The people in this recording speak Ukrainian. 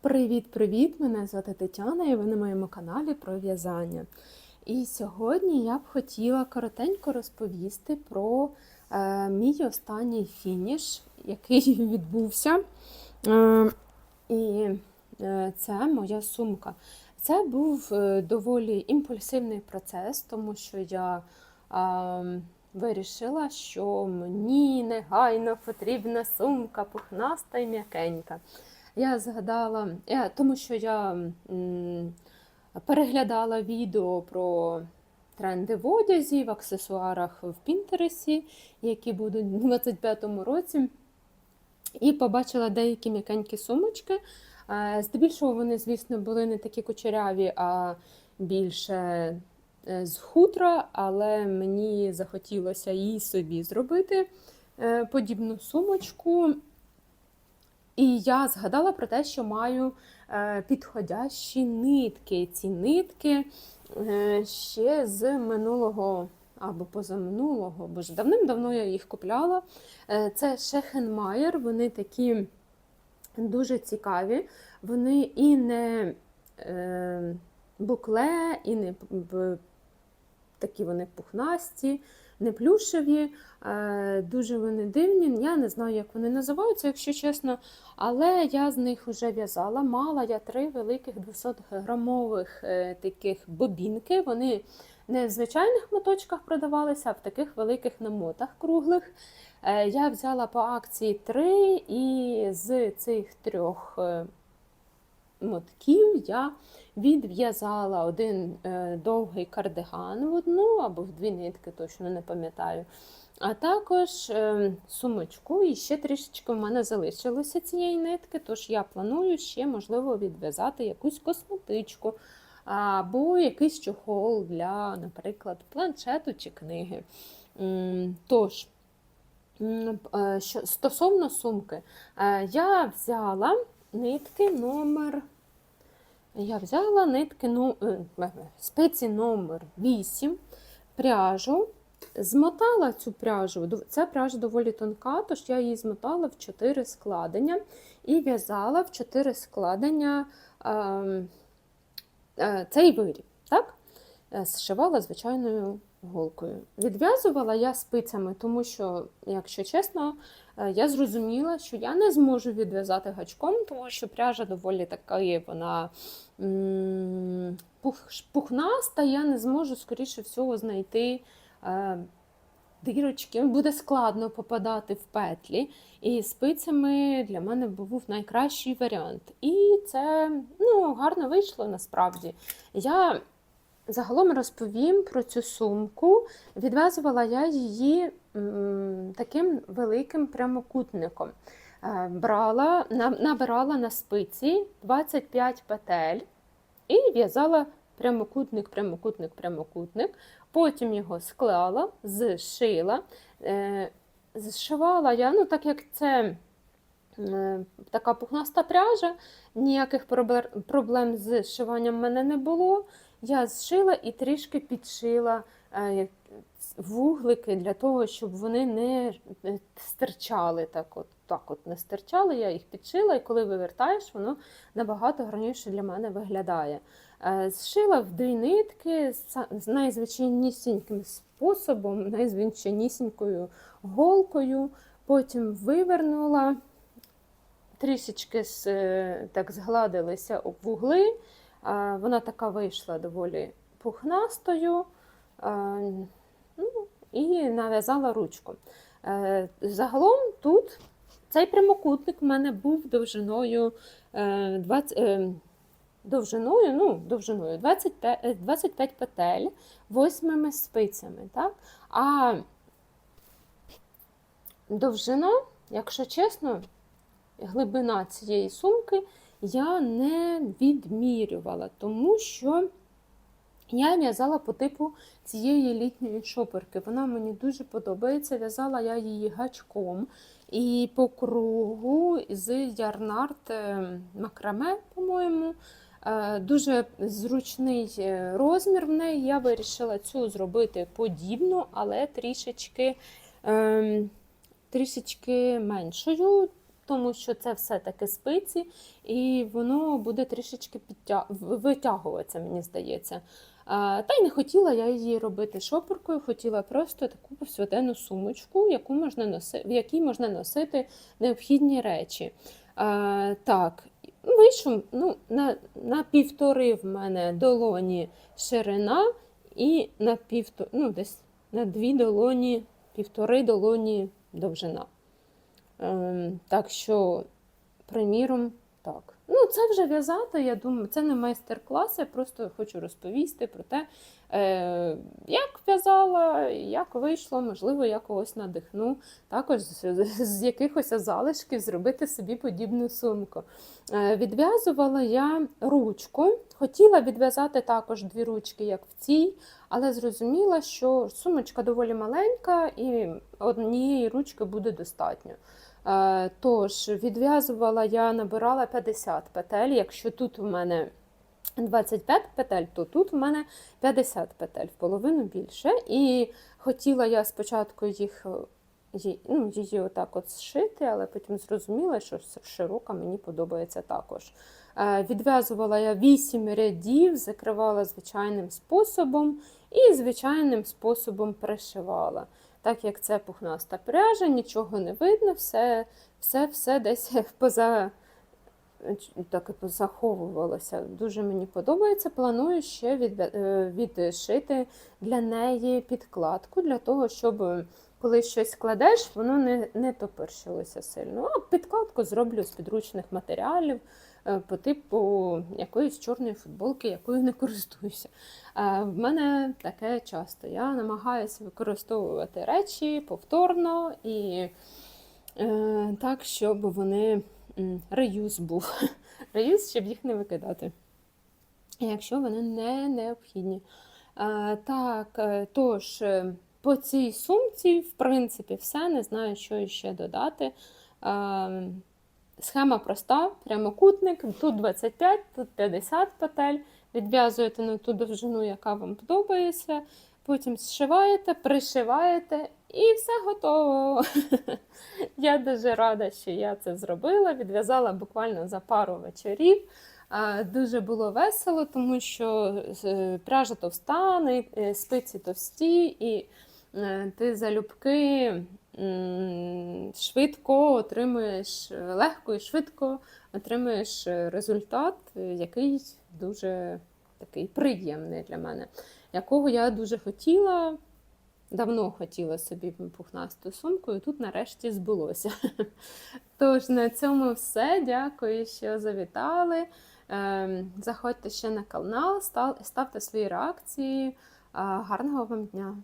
Привіт-привіт! Мене звати Тетяна і ви на моєму каналі про в'язання. І сьогодні я б хотіла коротенько розповісти про е, мій останній фініш, який відбувся. Е, і е, це моя сумка. Це був е, доволі імпульсивний процес, тому що я е, вирішила, що мені негайно потрібна сумка пухнаста і м'якенька. Я згадала, я, тому що я м, переглядала відео про тренди в одязі, в аксесуарах в Пінтересі, які будуть у 25-му році, і побачила деякі м'якенькі сумочки. Е, Здебільшого вони, звісно, були не такі кучеряві, а більше е, з хутра, але мені захотілося її собі зробити е, подібну сумочку. І я згадала про те, що маю е, підходящі нитки. Ці нитки е, ще з минулого або позаминулого, бо ж давним-давно я їх купляла. Е, Це Шехенмайер, вони такі дуже цікаві. Вони і не букле, і не такі вони пухнасті, не плюшеві, е, дуже вони дивні. Я не знаю, як вони називаються, якщо чесно. Але я з них вже в'язала. Мала я три великих 200-грамових е, таких бобінки. Вони не в звичайних моточках продавалися, а в таких великих намотах круглих. Е, Я взяла по акції три, і з цих трьох мотків я відв'язала один е, довгий кардиган в одну або в дві нитки, точно не пам'ятаю. А також е, сумочку, і ще трішечки в мене залишилося цієї нитки, тож я планую ще, можливо, відв'язати якусь косметичку або якийсь чохол для, наприклад, планшету чи книги. Тож, е, стосовно сумки, я взяла нитки номер. Я взяла нитки ну, е, е, спиці номер 8, пряжу, змотала цю пряжу. Ця пряжа доволі тонка, тож я її змотала в 4 складення і в'язала в 4 складення ем, е, цей виріб. Так? Е, Зшивала звичайною голкою. Відв'язувала я спицями, тому що, якщо чесно, е, я зрозуміла, що я не зможу відв'язати гачком, тому що пряжа доволі така вона пух, пухнаста, я не зможу, скоріше всього, знайти е, дирочки. Буде складно попадати в петлі. І спицями для мене був найкращий варіант. І це ну, гарно вийшло насправді. Я загалом розповім про цю сумку. Відв'язувала я її таким великим прямокутником. Е, Брала, набирала на спиці 25 петель і в'язала прямокутник, прямокутник, прямокутник. Потім його склала, зшила. Е, Зшивала я, ну так як це така пухнаста пряжа, ніяких проблем- з зшиванням в мене не було. Я зшила і трішки підшила е, вуглики для того, щоб вони не стирчали так от. Так от не стирчали, я їх підшила, і коли вивертаєш, воно набагато гарніше для мене виглядає. Е, Зшила в дві нитки з найзвичайнісіньким способом, найзвичайнісінькою голкою, потім вивернула, трішечки е, так згладилися вугли. Е, Вона така вийшла доволі пухнастою. Е, Ну, і нав'язала ручку. Е, Загалом тут цей прямокутник в мене був довжиною е, 20, е, довжиною, ну, довжиною 25, е, 25 петель восьмими спицями. Так? А довжина, якщо чесно, глибина цієї сумки я не відмірювала, тому що я в'язала по типу цієї літньої шоперки. Вона мені дуже подобається. В'язала я її гачком і по кругу з ярнарт е, макраме, по-моєму. Е, Дуже зручний е, розмір в неї. Я вирішила цю зробити подібну, але трішечки, ем, трішечки меншою. Тому що це все-таки спиці, і воно буде трішечки підтя... витягуватися, мені здається. Та й не хотіла я її робити шопоркою, хотіла просто таку повсякденну сумочку, яку можна носи... в якій можна носити необхідні речі. Так, вийшов ну, на, на півтори в мене долоні ширина і на півто... ну, десь на дві долоні, півтори долоні довжина. Ем, так що, приміром, так. Ну, це вже в'язати, я думаю, це не майстер-клас, я просто хочу розповісти про те, е, як в'язала, як вийшло, можливо, я когось надихну, також з, якихось залишків зробити собі подібну сумку. Е, відв'язувала я ручку, хотіла відв'язати також дві ручки, як в цій, але зрозуміла, що сумочка доволі маленька і однієї ручки буде достатньо. Е, Тож, відв'язувала я, набирала 50 петель. Якщо тут у мене 25 петель, то тут у мене 50 петель, в половину більше. І хотіла я спочатку їх е, ї- ну, її отак от зшити, але потім зрозуміла, що широка мені подобається також. Е, Відв'язувала я 8 рядів, закривала звичайним способом і звичайним способом пришивала. Так як це пухнаста пряжа, нічого не видно, все, все, все десь поза, так і позаховувалося. Дуже мені подобається. Планую ще відв'я- е, відшити для неї підкладку, для того, щоб коли щось кладеш, воно не, не топорщилося сильно. А підкладку зроблю з підручних матеріалів е, по типу якоїсь чорної футболки, якою не користуюся. Е, В мене таке часто. Я намагаюся використовувати речі повторно і е, так, щоб вони реюз був. Реюз, щоб їх не викидати. Якщо вони не необхідні. Е, Так, е, тож, е, по цій сумці, в принципі, все. Не знаю, що ще додати. Схема проста, прямокутник, тут 25, тут 50 петель. Відв'язуєте на ту довжину, яка вам подобається. Потім зшиваєте, пришиваєте і все готово. Я дуже рада, що я це зробила. Відв'язала буквально за пару вечорів. Дуже було весело, тому що е, пряжа товста, е, спиці товсті, і ти залюбки швидко отримуєш е, легко і швидко отримуєш е, результат, е, який дуже такий приємний для мене, якого я дуже хотіла. Давно хотіла собі пухнасту сумку, і тут нарешті збулося. Тож на цьому все. Дякую, що завітали. Ем, Заходьте ще на канал, ставте свої реакції. Гарного вам дня!